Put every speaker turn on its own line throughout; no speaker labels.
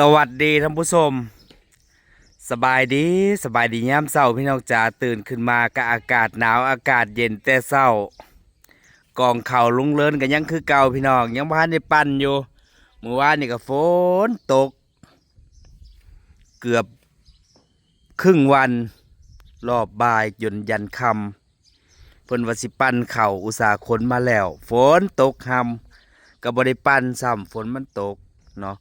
สวัสดีท่านผู้ชม สบายดีสบายดียามเช้าพี่น้องจ๋าตื่นขึ้นมากับอากาศหนาวอากาศเย็นแต่เช้ากองเข่าลุงเลินกันยังคือเก่าพี่น้อง ยังพันได้ปั่นอยู่เมื่อวานนี่ก็ฝนตก เกือบครึ่งวันรอบบ่ายจนยันคำเพิ่นวสิปั่นเข่าอุตสาห์ขนมาแล้ว ฝนตกหำก็บ่ได้ปั่นซ้ำฝนมันตกเนาะ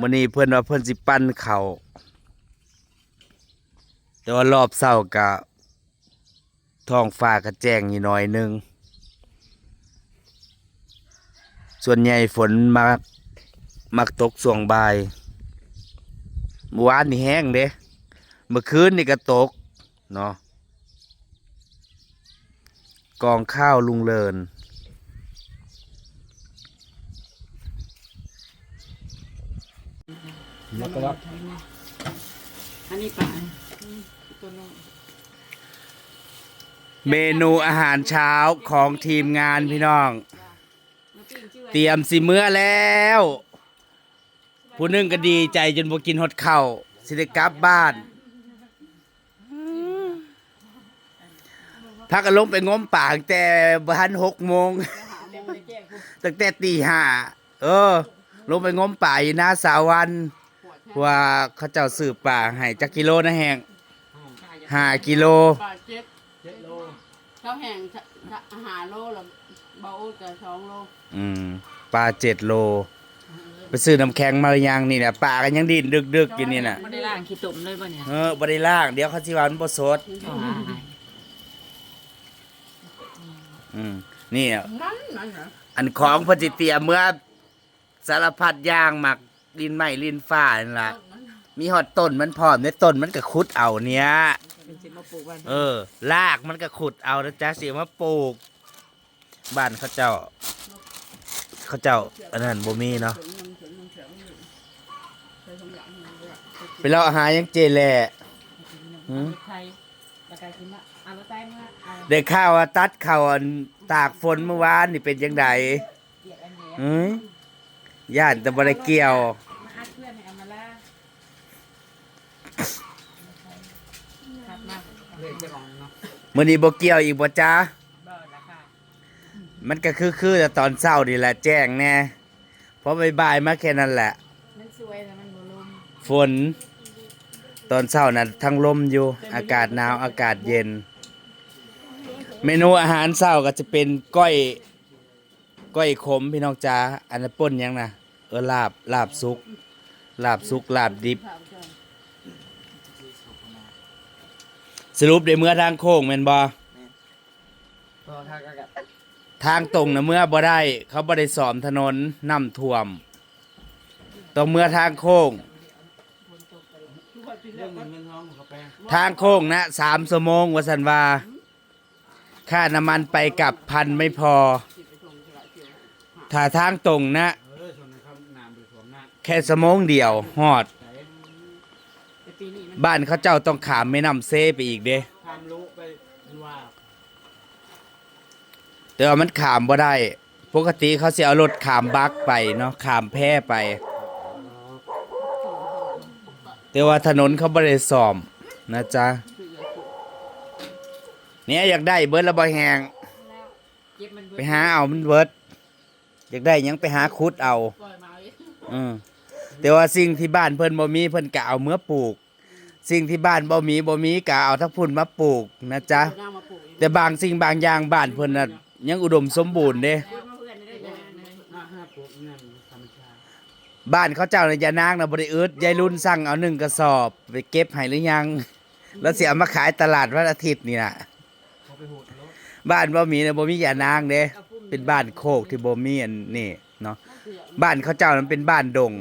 มื่อนี้เพื่อนว่าเพื่อนสิปั้นเขาแต่ว่ารอบเศร้ากะท้องฟ้ากระแจ้งอยู่หน่อยหนึง ส่วนใหญ่ฝนมักมักตกส่วงบ่ายเมื่อวานนี่แห้งเด้เมื่อคืนนี่ก็ตกเนาะกองข้าวลุงเลิน
แล้วก็ว่า
อันนี้ปลาตัวน้อง
เมนูอาหารเช้าของทีมงานพี่น้อง
มาปิ้งชื่อ
เตรียมสิเมื่อแล้ว ผู้หนึงก็ดีใจจนบ่กินฮอดข้าวสิได้กลับบ้านพักกันลงไปง้มป่าตั้งแต่บ้านหกโมง ตั้งแต่ตีห้าเออ ลงไปง้มป่าอยู่หน้าสาวัน ว่าเขาเจ้าสืบป่าให้จักกิโลนะแหงห้ากิโล
ปลาเจ็ด
เจ็ดโล
เขาแห้งอาหารโลละเบากับสองโล
อืมปลาเจ็ดโล ไปซื้อน้ำแข็งมาหรือยังนี่เนี่ยปลากันยังดินดึกๆอยู่นี่น่ะ
ไม่ได้ล่างขี้ตุ่มเลยป่ะเนี่ย
เออบริล่าง เดี๋ยวเขาสิว่ามันบ่สดอืมนี่อะ
นั่นนั่นเหรอ
อันของเพนสิเตรียมเมื่อสารพัดอย่างหมัก ลินไม้ลินฟ้านั่นล่ะ มีหอดต้นมันพร้อมในต้นมันก็ขุดเอาเนี้ย
เป็นสิมาปลูกบ้าน
เออรากมันก็ขุดเอานะจ๊ะสิมาปลูกบ้านเขาเจ้า เขาเจ้าอันนั้นบ่มีเนาะไปเลาอาหารยังเจแหล่หืม
ไทยแล้วก็สิมาเอารถไฟมาเอา
ได้ข่าวว่าตัดข่าวอันตากฝนเมื่อวานนี่เป็นยังไง
เกียรอันเนี้ย
หืมย่านแต่บ่ได้เกี่ยว
มาอัดเพื่อนให้เอามาล่า ครับมา
เล่นจะมองเนาะ
มื้อนี้บ่เกี่ยวอีกบ่จ้า
บ่ละค่ะ
มันก็คือคือแต่ตอนเช้านี่แหละแจ้งแน่เพราะบ่ายๆมาแค่นั้นแหละ
มันสวยแต่มันบ่ลม
ฝน ตอนเช้าน่ะทั้งลมอยู่ อากาศหนาวอากาศเย็น เมนูอาหารเช้าก็จะเป็นก้อย ก้อยขมพี่น้องจ้าอันนั้นป่นยังนะเออลาบลาบสุก ลาบสุกลาบดิบ สรุปได้เมื่อทางโค้งแม่นบ่
พอทางกัน
ทางตรงนะเมื่อบ่ได้ เขาบ่ได้สอมถนนน้ำท่วมต้องเมื่อทางโค้ง
เรื่องเงินเงินทองของเขาแปลง
ทางโค้งนะสามชั่วโมงวสันว่าค่าน้ำมันไปกลับพันไม่พอ ถ้าทางตรงนะ
เออส่วนนครับน้ำไปสวมหน้า
แค่ชั่วโมงเดียวฮอด บ้านเขาเจ้าต้องขามแม่น้ำเซไปอีกเด้
ความรู้ไปว่า
แต่ว่ามันขามบ่ได้ ปกติเขาสิเอารถขามบักไปเนาะขามแพร่ไป แต่ว่าถนนเขาบ่ได้ซ่อมนะจ๊ะเนี่ยอยากได้เบิร์ดระบายแหงไปหาเอามันเบิร์ดอยากได้ยังไปหาคุดเอา
อืม
แต่ว่าสิ่งที่บ้านเพิ่นบ่มีเพิ่นก็เอาเมื่อปลูก สิ่งที่บ้านบ่มีบ่มีก็เอาทั้งพุ่นมาปลูกนะจ๊ะ
ย่างมาปลูก
แต่บางสิ่งบางอย่างบ้านเพิ่นน่ะยังอุดมสมบูรณ์เด้
เพื่อนได้ได้ได้
หน้าห้าปุ๊บนั่นธรรมชาติ
บ้านเขาเจ้าน่ะยานางน่ะบ่ได้อึดยายรุ่นสั่งเอาหนึ่งกระสอบ ไปเก็บให้หรือยัง แล้วสิเอามาขายตลาดวันอาทิตย์นี่น่ะ
เขาไปโหดรถ
บ้านบ่มีน่ะบ่มียานางเด้ เป็นบ้านโคกที่บ่มีอันนี่เนาะบ้านเขาเจ้านั้นเป็นบ้านดง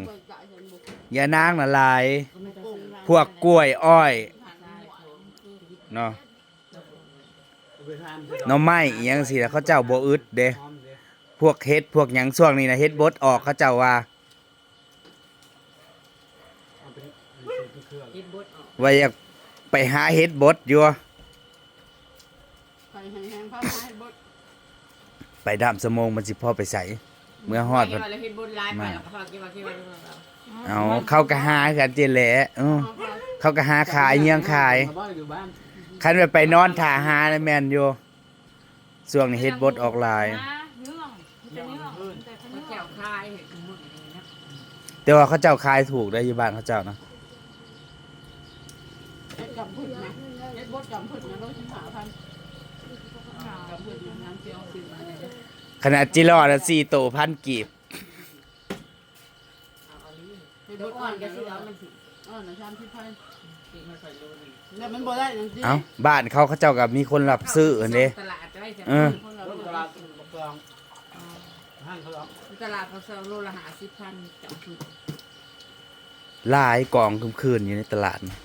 ยานางน่ะหลาย พวกกล้วยอ้อยเนาะ
เอาไปทาน
หน่อไม้อิหยังสิแล้วเขาเจ้าบ่อึดเด้
พ
วกเฮ็ดพวกหยังช่วงนี้นะเฮ็ดบดออกเขาเจ้าว่า
ไว่า
อยากไปหาเฮ็ดบดอยู่
ไปแห้งๆผ้าไม้บด
ไปดามสมงมันสิพ่อไปใส่เมื่อฮอด
เพิ่น เฮ็ดบุญหลายไปแล้วก็พอกินว่ากินว่ากินว่า
เอาเขาก็หากันเจแหละเออเขาก็หาขายเงี้ยงขาย
บ้านอยู่บ้าน
คันไปไปนอนถ่าหาเลยแม่นอยู่ช่วงนี้เฮ็ดบดออกหลาย
เรื่องจะเรื่องแต่เขาแก้วคายเห็ดหมดเลยนะ
แต่ว่าเขาเจ้าขายถูกได้อยู่บ้านเขาเจ้านะ
เอ็ดกับพึ่งนะเอ็ดบดกับพึ่งนะต้องหาพันกับพึ่งน้ำเจียวซื้อมาเนี่ย
ขนาดจิรอดอะ4โตพันกีบ
เอ็ดบดอ่อนก็ซื้อเอามันสิอ่อนนะชามที่พันแล้วมันบ่ได้จริง
เอ้าบ้านเขาเขาเจ้าก็มีคนรับซื้ออันเด้
ตลาดได้จ้ะ
เออ
คนเรา
รถตลาดบักกองห้างเขาเอา
ตลาดเขาเซลโลละหาสิบพันจับคือ
หลายกองคืนๆอยู่ในตลาดนะ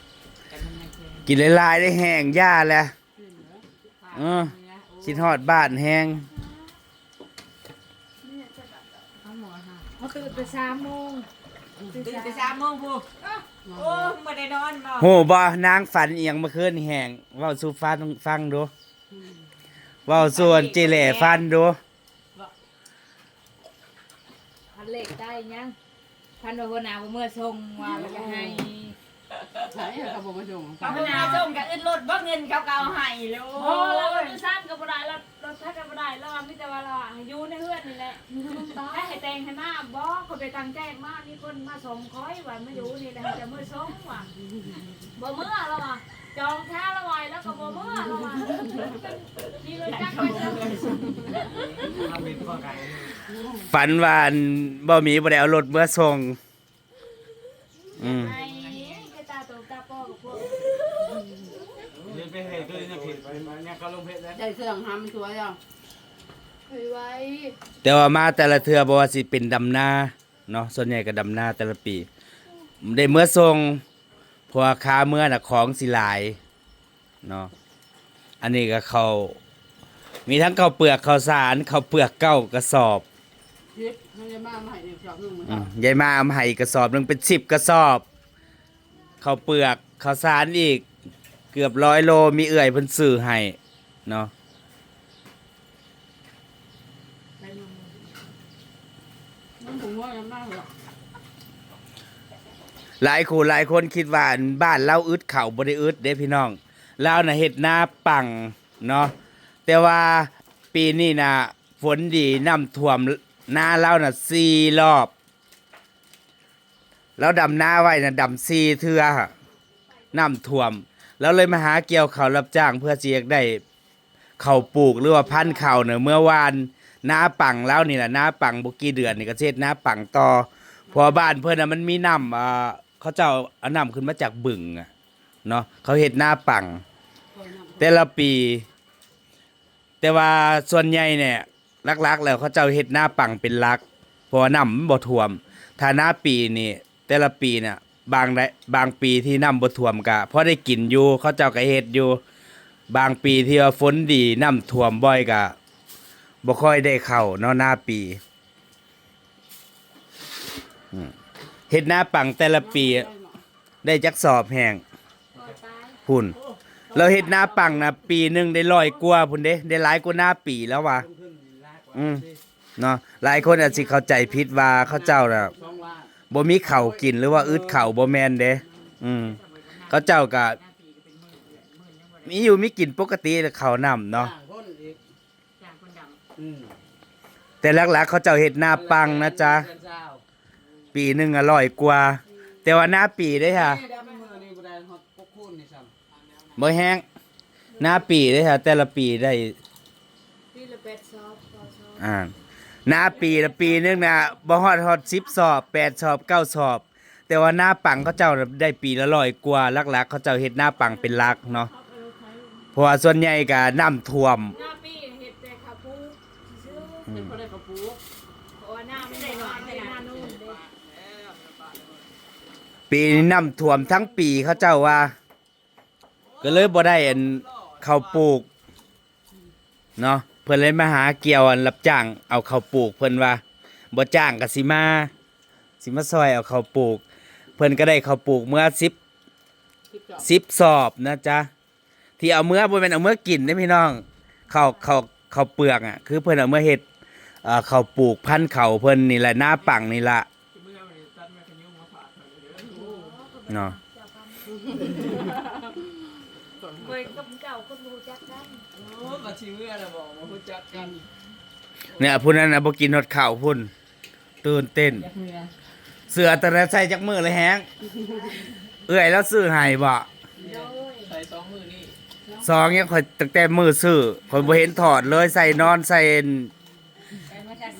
แต่มันไม่แพง
กินหลายๆได้แห้งย่าแล้วเออ คิดฮอดบ้านแห้ง
เอาหมอค่ะ
เขาตื่นแต่สามโมง
ตื่นแต่สามโมงพูโอ้ไม่ได้นอนบ่
โหบ่นางฝันเอียงเมื่อคืนนี่แห้งเว้าสู่ฟังฟังดูเว้าส่วนจิแหล่ฟันดู
พันเหล็กได้ยังพันโดนหนาวเมื่อทรงว่าแล้วก็ให้
ใช่เขาบอกมาส่ง
พัฒนาส่งกับอึดรถบ่เงินเขาเก่าให้แล้
โอ้เราดูสั้นก็บ่ได้เรา เราทักก็บ่ได้เรามีแต่ว่าเราอยู่ในเฮือนนี่แหละให้ให้แต่งให้มาบ่เขาไปตั้งแจ้งมามีคนมาส่งคอยว่าไม่อยู่นี่แหละจะมื้อส่งว่ะบ่เมื่อเราอะจองท่าละไว้แล้วก็บ่เมื่อเราอะนี่เลยจักไปเถอะ
ทำเป็นข้อไก่
ฝันว่าอันบ่มีบ่ได้เอารถเมื่อส่งอืม
ไอ้
ใจเสื่องทำตัวยัง
เคยไว้
แต่ว่ามาแต่ละเทื่อบ่ว่าสิเป็นดำนาเนาะส่วนใหญ่ก็ดำนาแต่ละปี ได้เมื่อส่งเพราะว่าค้าเมื่อน่ะของสิหลายเนาะอันนี้ก็เขาวมีทั้งข้าวเปลือกข้าวสารข้าวเปลือกเก้ากระสอบ
ทิปให้ได้มาใหม่เนี่ยชอบนุ่งมือ
อืมยายมาเอามาให้อีกกระสอบหนึงเป็นสิบกระสอบข้าวเปลือกข้าวสารอีก เกือบร้อยโลมีเอื่อยเพิ่นซื้อให้ เนาะ
ห
ลายคนหลายคนคิดว่าบ้านเราอึดเข่าบ่ได้อึดเด้พี่น้องเราน่ะเฮ็ดหน้าปังเนาะแต่ว่าปีนี้น่ะฝนดีน้ำท่วมหน้าเราน่ะสี่รอบ แล้วดำหน้าไว้น่ะดำสี่เทือน้ำท่วม แล้วเลยมาหาเกี่ยวเขารับจ้างเพื่อสิอยกได้ เขาปลูกหรือว่าพันธุ์เขาเนี่ยเมื่อวานหน้าปังแล้วนี่แหละหน้าปังบุกี่เดือนนี่ก็เช็ดนาปังต่อเพอบ้านเพื่อนน่ะมันมีน้ำอ่าเขาเจ้าเอาน้ำขึ้นมาจากบึงอะเนาะเขาเห็ดหน้าปัง แต่ละปี แต่ว่าส่วนใหญ่เนี่ยลักๆ แล้วเขาเจ้าเฮ็ดหน้าปังเป็นหลักเพราะว่าน้ำมันบ่ท่วมถ้าหน้าปีนี่แต่ละปีเนี่ยบางได้บางปีที่น้ำบ่ท่วมก็พอได้กินอยู่เขาเจ้าก็เฮ็ดอยู่ บางปีที่ว่าฝนดีน้ำท่วมบ่อยก็บ่ค่อยได้เข้าเนาะหน้าปีเฮ็ดหน้าปังแต่ละปี ได้จักสอบแห้งพุ่นเราเฮ็ดหน้าปังนะปีหนึงได้ร้อยกว่าพุ่นเด้ได้หลายกว่าหน้าปีแล้วว่ะอืมเนาะหลายคนอาจสิเข้าใจผิดว่าเขาเจ้าน่ะบ่มีเข้ากินหรือว่าอึดเข้าบ่แม่นเด้อืมเขาเจ้าก็ มีอยู่มีกินปกติแต่ข้าวน้ำเนาะ
ต่างคนอีก
จากคนด
อืม
แต่หลักๆ เขาเจ้าเฮ็ดหน้าปังนะจ๊ะ
เดือนเจ้า
ปีหนึงอร่อยกว่า แต่ว่าหน้าปีเด้ค่ะ
นี่ดำมือนี่บ่ได้ฮอดพวกคุณนี่ซ้ำ
บ่แห้งหน้าปีเด้ค่ะ แต่ละปีได้
ปีละแปดซอบต่อซอบ
อ่าหน้าปีละปีนึงนะบ่ฮอดฮอดสิบสอบแปดสอบเก้าสอบ แต่ว่าหน้าปังเขาเจ้าน่ะได้ปีละร้อยกว่าหลักๆ เขาเจ้าเฮ็ดหน้าปังเป็นหลักเนาะ เพราะว่าส่วนใหญ่ก็น้ำท่วม
หน้าปีเห็ดแต่ขาวปูซื้อ
เป็นคนได้กระปุก
เพราะว่าหน้าไม่ได้หน่อยไม่ได้หน้านู่นเด้
ปีนี้น้ำท่วมทั้งปีเขาเจ้าว่า ก็เลยบ่ได้อันข้าวปลูกเนาะเพิ่นเลยมาหาเกี่ยวอันรับจ้างเอาข้าวปลูก เพิ่นว่าบ่จ้างก็สิมาสิมาซอยเอาข้าวปลูก เพิ่นก็ได้ข้าวปลูกเมื่อ10
ทิปจอบ
สิบสอบนะจ๊ะ ที่เอาเมื่อบ่แม่นเอาเมื่อกินเด้พี่น้องข้าวข้าวข้าวเปลือกอะคือเพิ่นเอาเมื่อเฮ็ดเอ่อเขาปลูกพันธุ์เขาเพิ่นนี่แหละหน้าปังนี่ละเนาะ
เคยกับเจ้าคนรู้จักกัน
โอ้มาชิเมื่อนะบอกมาพูดจักกัน
เนี่ยผู้นั้นน่ะบ่กินฮอดข้าวพุ่นตื่นเต้น
อยากเมีย
เสือแต่ละใส่จักมือเลยแฮงเอื้อยแล้วซื้อให้บ่
ใส่สองมือนี่
ซองเนี่ยข่อยตั้งแต่มือซื้อข่อยบ่เห็นถอดเลยใส่นอนใส่เอ็น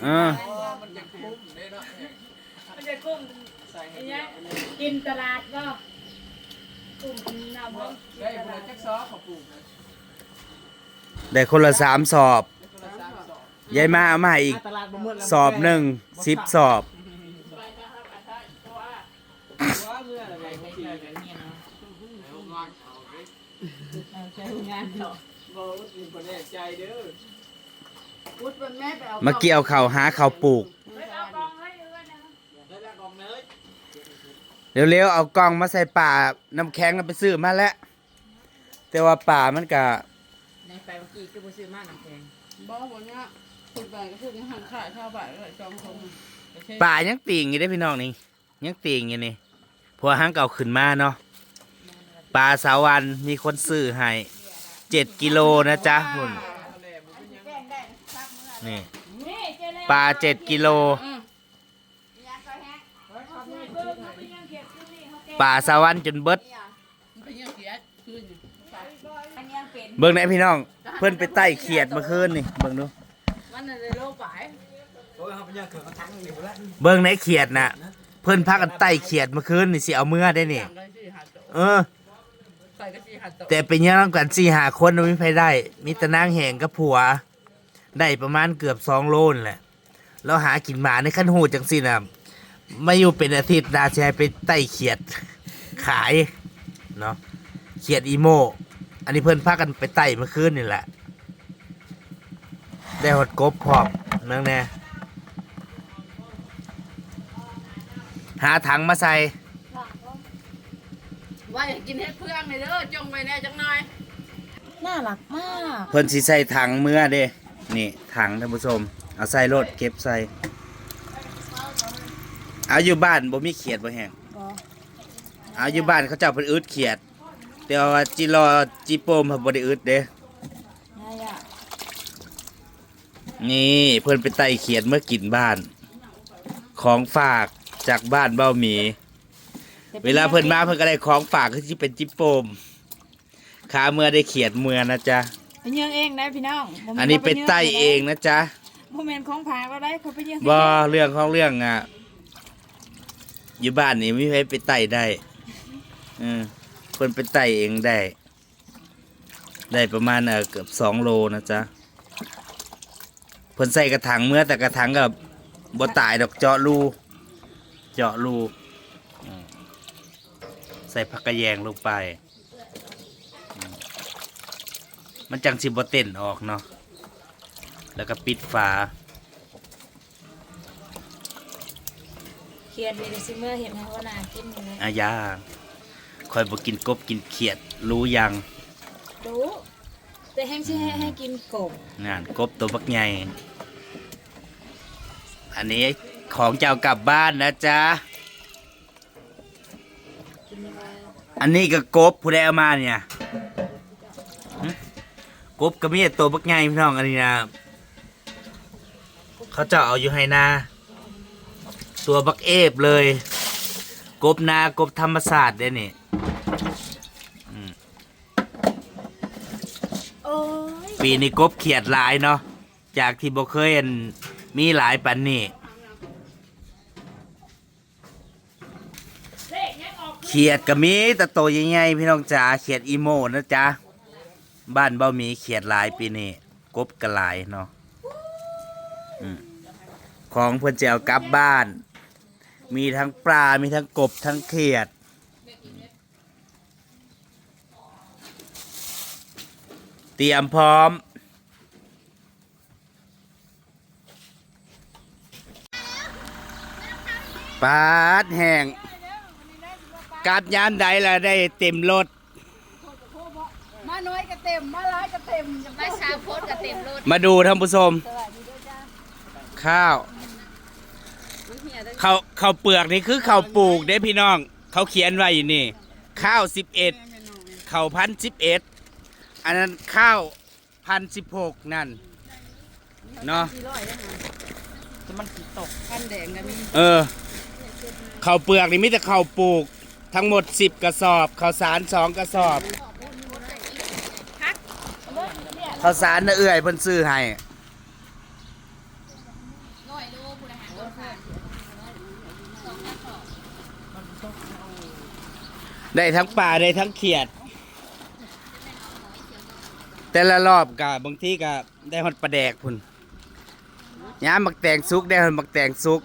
เออ
มันจะคุ้มได้เนาะ
มันจะกุ้ง
ใส่ให้
อัน
เดี
เนี้
ย
ยวกินตลาดก็กุ้งน้ำมัน
ได้คนละจักซอขอปลูกนะ
ได้คนละสามสอบ
ได้คนละสามสอบ
ยายมาเอามาให้อีก
ตลาดบ่หมดแล้ว
สอบหนึ่งสิบสอบ
เมื่ออะไรไม่ใช่แบบนี้นะแล้วงานเอา
เอาใช้งานเนาะ
บอกว่าเป็นคนแน่ใจเด้อ
พุดเป็นแม่ไปเอา
มาเกี่ยวข้าวหาข้าวปลูก
เฮ้ยเอากองให้เอื้อนนะ
ได้ล้วกองเนย
เร็วๆ เอากล้องมาใส่ป่าน้ำแข็งแล้วไปซื้อมาแล้ว แต่ว่าป่ามันก็
ในไปเมื่อกี้ก็บ่ซื้อมากน้ำแข็ง
บ่บ่เนี้ยพุดไปก็พุดหันขายชาวบ้านก็จองคง
ป่ายังติ่งอยู่ได้อพี่น้องนี่ยังติ่งอยู่นี่พอหังเก่าขึ้นมาเนาะ ปลาสาวันมีคนซื้อให้เจ็ดกิโลนะจ๊ะหุ่นนี่ปลาเจ็ดกิโล
ปยังเก็บอยู่นี่เขาแกะ
ปลาสาวันจนเบิด
เป็นยังเสียคืนอยู่
อันยังเป็น
เบิ่งได้พี่น้อง เพื่อนไปไต่เขียดมื่อคืนนี่เบิ่งดู
มัน
เขาไปย่างเขือระทังอยู่แล้ว
เบิ่งในเขียดน่ะ เพื่อนพากันไต่เขียดมื่อคืนนี่สิเอาเมื่อได้นี่
สั่งกันสี่หัดโต
เออ
ใส่กันสี่หัดโต
แต่เป็นยังกันสี่หาคนไม่มีใครได้ มีแต่นางแหงกับผัว ได้ประมาณเกือบสองโลนแหละ แล้วหากินหมาในขั้นหูจังสินะมาอยู่เป็นอาทิตย์นาชายไปไต่เขียด ขายเนาะเขียดอีโม อันนี้เพื่อนพากันไปไต่เมื่อคืนนี่แหละ ได้หดกบพร้อมนั่งแน่หาถังมาใส่
ว่าอยากกินเฮ็ดเพื่องเลยเด้อจงไว้แน่จังหน่อย
น่ารักมาก
เพิ่นสิใส่ถังเมื่อเด้ นี่ถังท่านผู้ชม เอาใส่รถเก็บใส่เอาอยู่บ้านบ่มีเขียดบ่แห้งเอาอยู่บ้านเขาเจ้าเพิ่นอึดเขียดแต่ว่าจิรอจิโปมเพิ่นบ่ได้อึดเด้นี่เพิ่นไปไต่เขียดเมื่อกินบ้าน ของฝากจากบ้านเบ้าหมี เวลาเพิ่นมาเพิ่นก็ได้ของฝากคือสิเป็นจิโปมขาเมื่อได้เขียดเมื่อนะจ๊ะ
ไปเยื่องเองนะพี่น้องบ่แม่
อันนี้ไปไต่เองนะจ๊ะ
โมเมนของผาก็ได้เขาไปเยื่อง
บ่เรื่องของเรื่องอะ อยู่บ้านนี่ไม่ให้ไปไต่ได้เออคนไปไต่เองได้ ได้ประมาณเออเกือบสองโลนะจ๊ะเพิ่นใส่กระถางเมื่อแต่กระถางกับบ่ตายดอกเจาะรู เจาะรูอืม ใส่ผักกระแยงลงไปอืมมันจังสิบ่เต้นออกเนาะแล้วก็ปิดฝา
เขียดนี่เดี๋ยวสิเมื่อเห็นให้ว่านากินอยู่เลย
อายาคอยบอกกินกบกินเขียด รู้ยัง
ดูแต่แห้งสิให้ให้กินกบ
งานกบตัวบักใหญ่อันนี้ของเจ้ากลับบ้านนะจ๊ะ อันนี้ก็กบผู้ใดเอามาเนี่ยหึกบก็มีแต่ตัวบักใหญ่พี่น้องอันนี้นะเขาเจะเอาอยู่ให้นาตัวบักเอฟเลย กบนากบธรรมศาสตร์เด้นี่
โอ้ย
ปีนี้กบเขียดหลายเนาะจากที่บ่เคยเห็นมีหลายปันนี่
เลขยังออก
เขียดก็มีแต่โตใหญ่ๆพี่น้องจ๋าเขียดอีโมนะจ๊ะบ้านเบ้ามีเขียดหลายปีนี้กบก็หลายเนาะอืมของเพื่อนจะเอากลับบ้าน มีทั้งปลา มีทั้งกบทั้งเขียด เตรียมพร้อม ปาดแห้ง กลับยามใดล่ะได้เต็มรถ
มาน้อยก็เต็ม มาหลายก็เต็ม
มาชาโพดกับเต็มรถ
มาดูท่านผู้ชมข้าว
มันเหี่ยได้
ข้าวข้าวเปลือกนี่คือข้าวปลูกเด้พี่น้อง เขาเขียนไว้อยู่นี่ ข้าวสิบเอ็ดข้าวพันสิบเอ็ดอันนั้นข้าวพันสิบหกนั่นเนาะ
สี่ร้อยได้ค่ะ
จะมันสิตก
พันแดงก็มี
เออข้าวเปลือกนี่มีแต่ข้าวปลูก ทั้งหมดสิบกระสอบข้าวสารสองกระสอบข้าวสารน่ะเอื่อยเพิ่นซื้อให้ได้ทั้งปลาได้ทั้งเขียด แต่ละรอบกะบบางทีก็ได้ฮอดปลาแดกพุ่นยามักแตงสุกได้ฮอดบักแตงสุก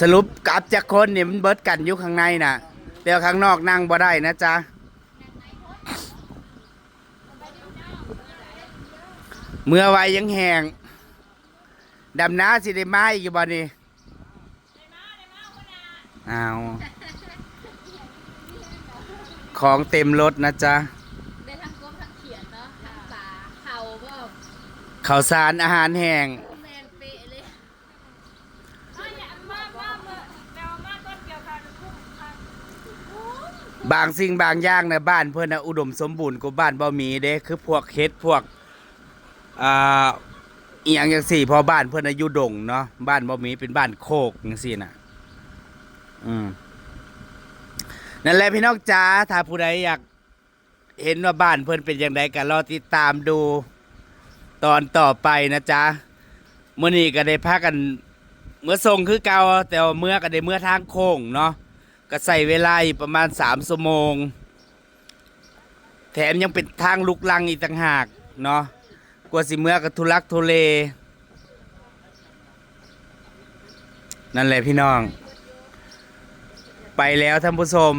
สรุปกลับจากคนเนี่ยมันเบิดกันอยู่ข้างในน่ะเดี๋ยวข้างนอกนั่งบ่ได้นะจ๊ะเมื่อไว้ยังแหงดำน้าสิได้มาอีกอยู่บ่นี่อ้าวของเต็มรถนะจ๊ะ
ได้ทั้งกบทั้งเขียนเนาะทั้งปลาเข่าก็
ข้าวสารอาหารแห้ง
แมนเปะเลยอ้าวอย่ามามาเมื่อแปลว่ามาต้นเกี่ยวกันคุ้มค่ะ
บางสิ่งบางอย่างในะบ้านเพื่อนนะอุดมสมบูรณ์กว่าบ้านบ่มีเด้คือพวกเฮ็ดพวกอ่าอีหยังจังสี่พอบ้านเพื่อนนะอยู่ดงเนาะบ้านบ่มีเป็นบ้านโคกจังซี่น่ะ อืมนั่นแหละพี่น้องจ๋าถ้าผู้ใดอยากเห็นว่าบ้านเพื่อนเป็นอย่างไรก็รอติดตามดูตอนต่อไปนะจ๊ะเมื่อนี้ก็ได้พากัน เมื่อส่งคือเก่าแต่ว่าเมื่อก็ได้เมื่อทางโค้งเนาะ ก็ใส่เวลาประมาณสามชั่วโมง แถมยังเป็นทางลุกลังอีกต่างหากเนาะกว่าสิเมื่อกับทุลักทุเล นั่นแหละพี่น้อง ไปแล้วท่านผู้ชม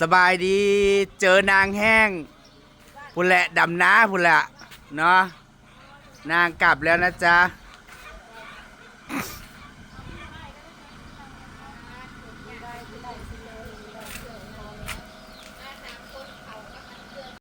สบายดีเจอนางแห้งพุ่นแหละดำน้าพุ่นแหละเนาะนางกลับแล้วนะจ๊ะ